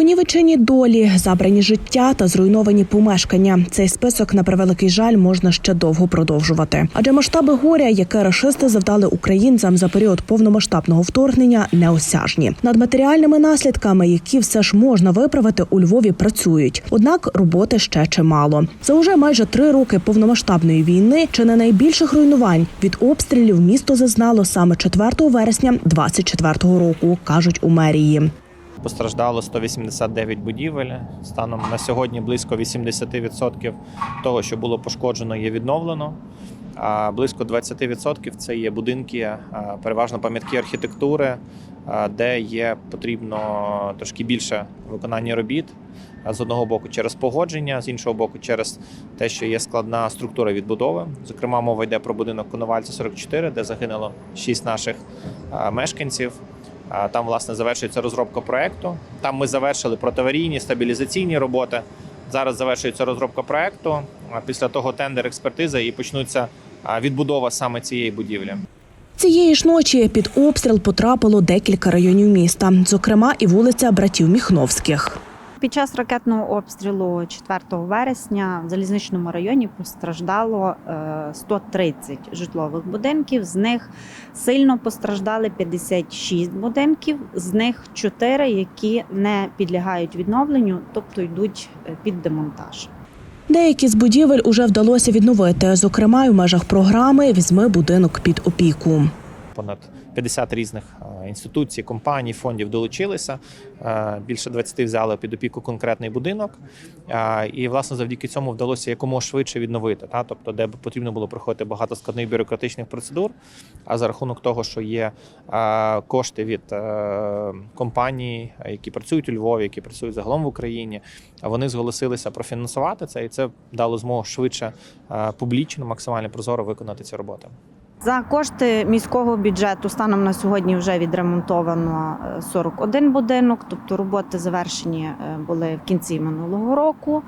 Понівечені долі, забрані життя та зруйновані помешкання. Цей список на превеликий жаль можна ще довго продовжувати. Адже масштаби горя, яке рашисти завдали українцям за період повномасштабного вторгнення, неосяжні. Над матеріальними наслідками, які все ж можна виправити, у Львові працюють. Однак роботи ще чимало. За уже майже три роки повномасштабної війни чи не найбільших руйнувань від обстрілів місто зазнало саме 4 вересня 24 року, кажуть у мерії. Постраждало 189 будівель. Станом на сьогодні близько 80% того, що було пошкоджено, є відновлено. А близько 20% це є будинки, переважно пам'ятки архітектури, де є потрібно трошки більше виконання робіт. З одного боку через погодження, з іншого боку, через те, що є складна структура відбудови. Зокрема, мова йде про будинок Коновальця 44, де загинуло 6 наших мешканців. Там, власне, завершується розробка проекту. Там ми завершили протиаварійні, стабілізаційні роботи. Зараз завершується розробка проекту. Після того тендер, експертиза і почнуться відбудова саме цієї будівлі. Цієї ж ночі під обстріл потрапило декілька районів міста, зокрема і вулиця братів Міхновських. Під час ракетного обстрілу 4 вересня в залізничному районі постраждало е, 130 житлових будинків. З них сильно постраждали 56 будинків, з них 4, які не підлягають відновленню, тобто йдуть е, під демонтаж. Деякі з будівель уже вдалося відновити, зокрема в межах програми Візьми будинок під опіку. Понад 50 різних інституцій, компаній, фондів долучилися. Е, Більше 20 взяли під опіку конкретний будинок. І, власне, завдяки цьому вдалося якомога швидше відновити. Та? Тобто, де потрібно було проходити багато складних бюрократичних процедур. А за рахунок того, що є е, кошти від е, компаній, які працюють у Львові, які працюють загалом в Україні, вони зголосилися профінансувати це, і це дало змогу швидше е, публічно, максимально прозоро виконати ці роботи. За кошти міського бюджету станом на сьогодні вже відремонтовано е, 41 будинок, тобто роботи завершені е, були в кінці минулого року.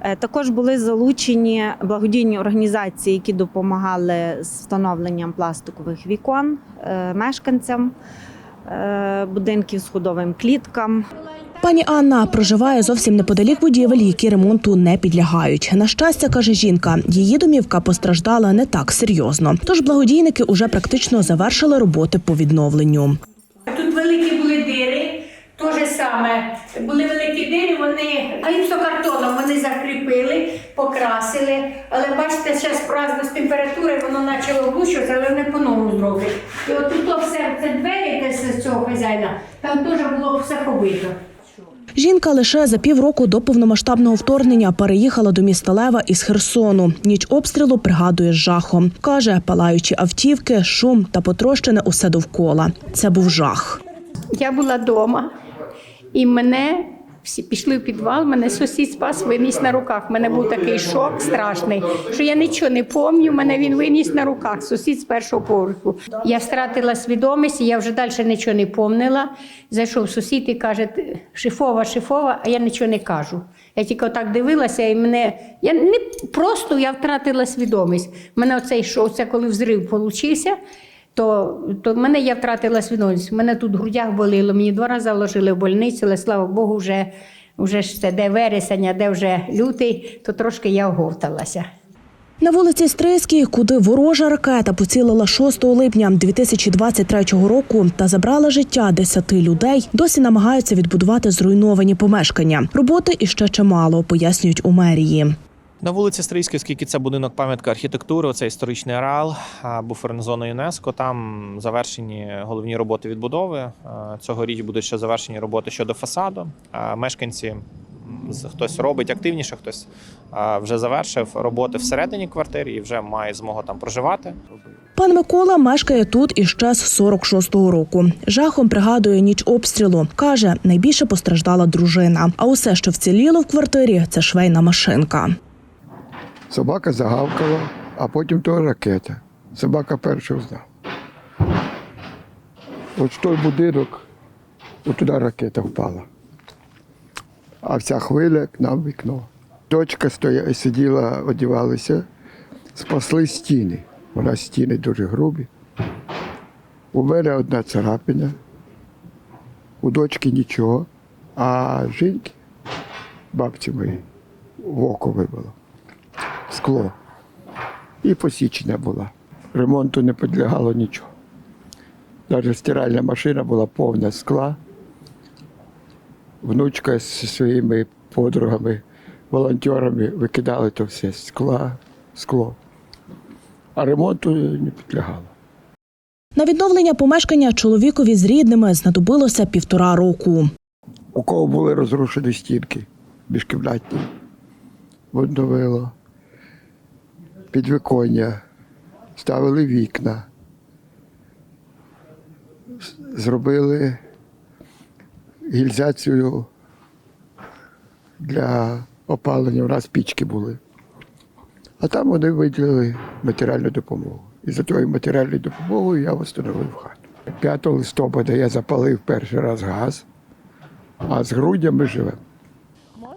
Е, Також були залучені благодійні організації, які допомагали з встановленням пластикових вікон е, мешканцям е, будинків з ходовим кліткам. Пані Анна проживає зовсім неподалік будівель, які ремонту не підлягають. На щастя, каже жінка, її домівка постраждала не так серйозно. Тож благодійники уже практично завершили роботи по відновленню. Тут великі були дири, то же саме. Були великі дири, вони гіпсокартоном вони закріпили, покрасили. Але бачите, зараз праздно з температури воно почало влучуватися, але вони по-новому зроблять. І от тут все це двері десь з цього хазяїна, там теж було все побито. Жінка лише за півроку до повномасштабного вторгнення переїхала до міста Лева із Херсону. Ніч обстрілу пригадує з жахом. Каже, палаючі автівки, шум та потрощене усе довкола. Це був жах. Я була вдома, і мене всі пішли в підвал, мене сусід спас, виніс на руках. У мене був такий шок страшний, що я нічого не пам'ятаю, мене він виніс на руках, сусід з першого поверху. Я втратила свідомість, я вже далі нічого не помнила. Зайшов сусід і каже, шифова, шифова, а я нічого не кажу. Я тільки отак дивилася, і мене я не просто я втратила свідомість. Мене оцей шок, це коли взрив получився то, то мене я втратила свідомість. Мене тут в грудях боліло, мені два рази ложили в больницю, але слава Богу, вже, вже це де вересень, а де вже лютий, то трошки я оговталася. На вулиці Стрийській, куди ворожа ракета поцілила 6 липня 2023 року та забрала життя 10 людей, досі намагаються відбудувати зруйновані помешкання. Роботи іще чимало, пояснюють у мерії. На вулиці Стрийській, оскільки це будинок пам'ятка архітектури, це історичний ареал, буферна зона ЮНЕСКО. Там завершені головні роботи відбудови. Цьогоріч будуть ще завершені роботи щодо фасаду. Мешканці хтось робить активніше, хтось вже завершив роботи всередині квартири і вже має змогу там проживати. Пан Микола мешкає тут іще з 46-го року. Жахом пригадує ніч обстрілу. Каже, найбільше постраждала дружина. А усе, що вціліло в квартирі, це швейна машинка. Собака загавкала, а потім то ракета. Собака перша знав. От той будинок, от туди ракета впала. А вся хвиля к нам в вікно. Дочка стоя, сиділа, одівалася, спасли стіни. У нас стіни дуже грубі. У мене одна царапина, у дочки нічого. А жінки, бабці мої, в око вибило. Скло. І посічення була. Ремонту не підлягало нічого. Навіть стиральна машина була повна скла. Внучка зі своїми подругами, волонтерами викидали то все скла, скло. А ремонту не підлягало. На відновлення помешкання чоловікові з рідними знадобилося півтора року. У кого були розрушені стінки міжкімнатні, відновило, підвіконня, ставили вікна, зробили гільзацію для опалення. У нас пічки були. А там вони виділили матеріальну допомогу. І за тою матеріальною допомогою я встановив хату. 5 листопада я запалив перший раз газ. А з грудня ми живемо.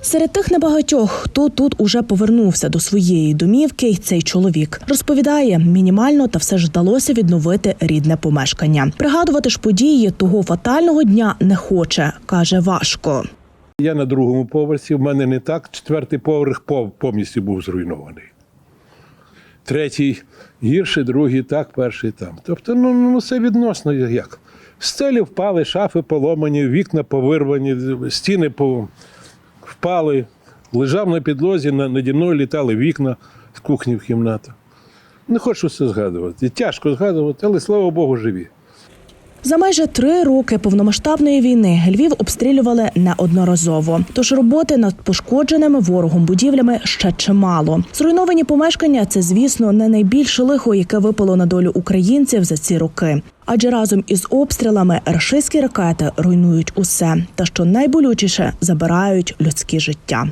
Серед тих небагатьох, хто тут уже повернувся до своєї домівки, цей чоловік розповідає, мінімально та все ж вдалося відновити рідне помешкання. Пригадувати ж події того фатального дня не хоче, каже важко. Я на другому поверсі, в мене не так. Четвертий поверх повністю був зруйнований. Третій гірше, другий так, перший там. Тобто, ну, ну все відносно як. Стелі впали, шафи поломані, вікна повирвані, стіни по- впали. Лежав на підлозі, на- наді мною літали вікна з кухні в кімнату. Не хочу все згадувати. Тяжко згадувати, але слава Богу, живі. За майже три роки повномасштабної війни Львів обстрілювали неодноразово. Тож роботи над пошкодженими ворогом будівлями ще чимало. Зруйновані помешкання це, звісно, не найбільше лихо, яке випало на долю українців за ці роки. Адже разом із обстрілами рашистські ракети руйнують усе, та що найболючіше забирають людські життя.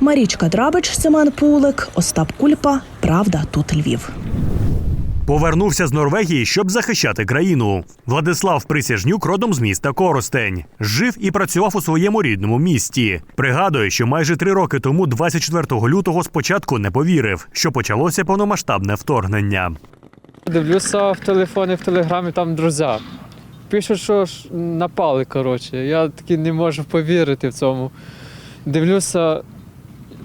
Марічка Драбич, Семен Пулик, Остап Кульпа. Правда, тут Львів. Повернувся з Норвегії, щоб захищати країну. Владислав Присяжнюк родом з міста Коростень. Жив і працював у своєму рідному місті. Пригадує, що майже три роки тому, 24 лютого, спочатку не повірив, що почалося повномасштабне вторгнення. Дивлюся в телефоні, в телеграмі там друзі. Пишуть, що ж напали, коротше. Я таки не можу повірити в цьому. Дивлюся,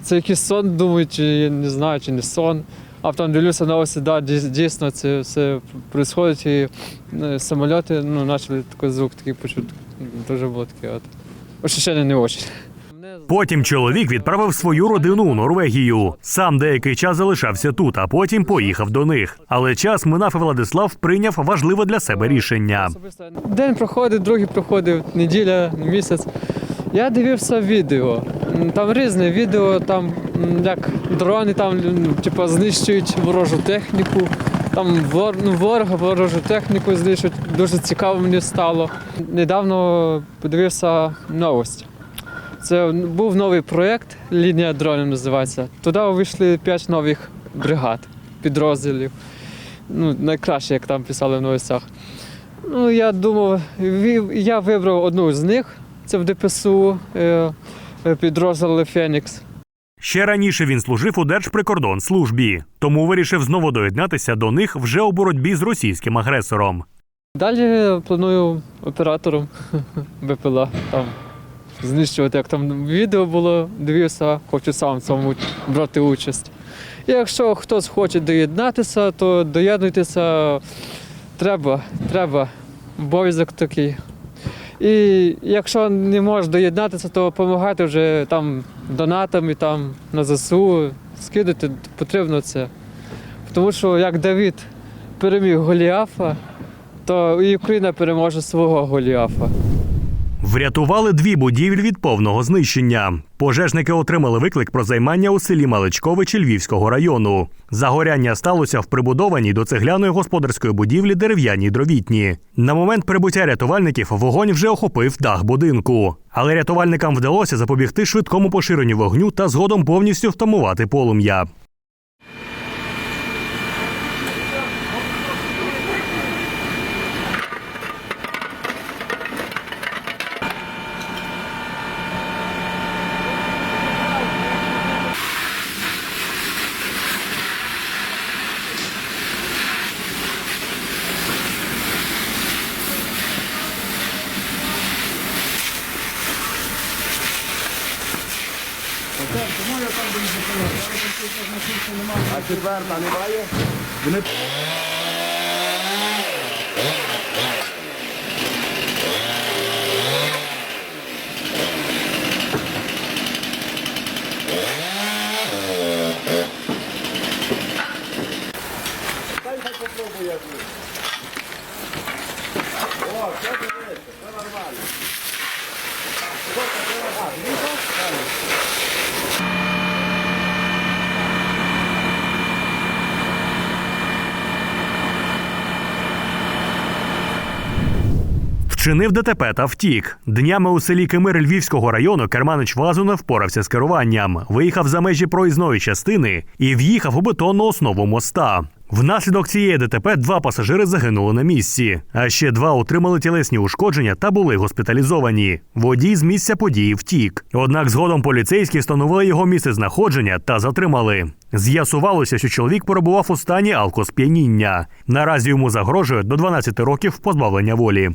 це якийсь сон, думаю, чи я не знаю, чи не сон. А потім дивлюся новості, да, дійсно це все відбувається. І е, самоліти ну, почали такий звук такий почути. Дуже було таке. От. Ощущення не дуже. Потім чоловік відправив свою родину у Норвегію. Сам деякий час залишався тут, а потім поїхав до них. Але час минав і Владислав прийняв важливе для себе рішення. День проходить, другий проходив, неділя, місяць. Я дивився відео. Там різне відео, там як дрони там типу, знищують ворожу техніку. Там вор, ну, ворога, ворожу техніку знищують. Дуже цікаво мені стало. Недавно подивився новості. Це був новий проєкт, лінія дронів називається. Туди вийшли 5 нових бригад, підрозділів. Ну, найкраще, як там писали в новостях. Ну, я думав, я вибрав одну з них. Це в ДПСУ е, е, підрозділ Фенікс. Ще раніше він служив у Держприкордонслужбі, тому вирішив знову доєднатися до них вже у боротьбі з російським агресором. Далі планую оператором БПЛА там знищувати, як там відео було, дивився, хочу сам цьому брати участь. І якщо хтось хоче доєднатися, то доєднуйтеся. Треба, треба. Обов'язок такий. І якщо не можеш доєднатися, то допомагати вже там донатами там, на ЗСУ, скидати потрібно це. Тому що як Давід переміг Голіафа, то і Україна переможе свого Голіафа. Врятували дві будівлі від повного знищення. Пожежники отримали виклик про займання у селі Маличковичі Львівського району. Загоряння сталося в прибудованій до цегляної господарської будівлі дерев'яній дровітні. На момент прибуття рятувальників вогонь вже охопив дах будинку. Але рятувальникам вдалося запобігти швидкому поширенню вогню та згодом повністю втамувати полум'я. А четверта немає? Вони... Дай хай попробую я. О, це Вчинив ДТП та втік. Днями у селі Кемир Львівського району Керманич Вазу не впорався з керуванням. Виїхав за межі проїзної частини і в'їхав у бетонну основу моста. Внаслідок цієї ДТП два пасажири загинули на місці, а ще два отримали тілесні ушкодження та були госпіталізовані. Водій з місця події втік. Однак згодом поліцейські встановили його місце знаходження та затримали. З'ясувалося, що чоловік перебував у стані алкосп'яніння. Наразі йому загрожує до 12 років позбавлення волі.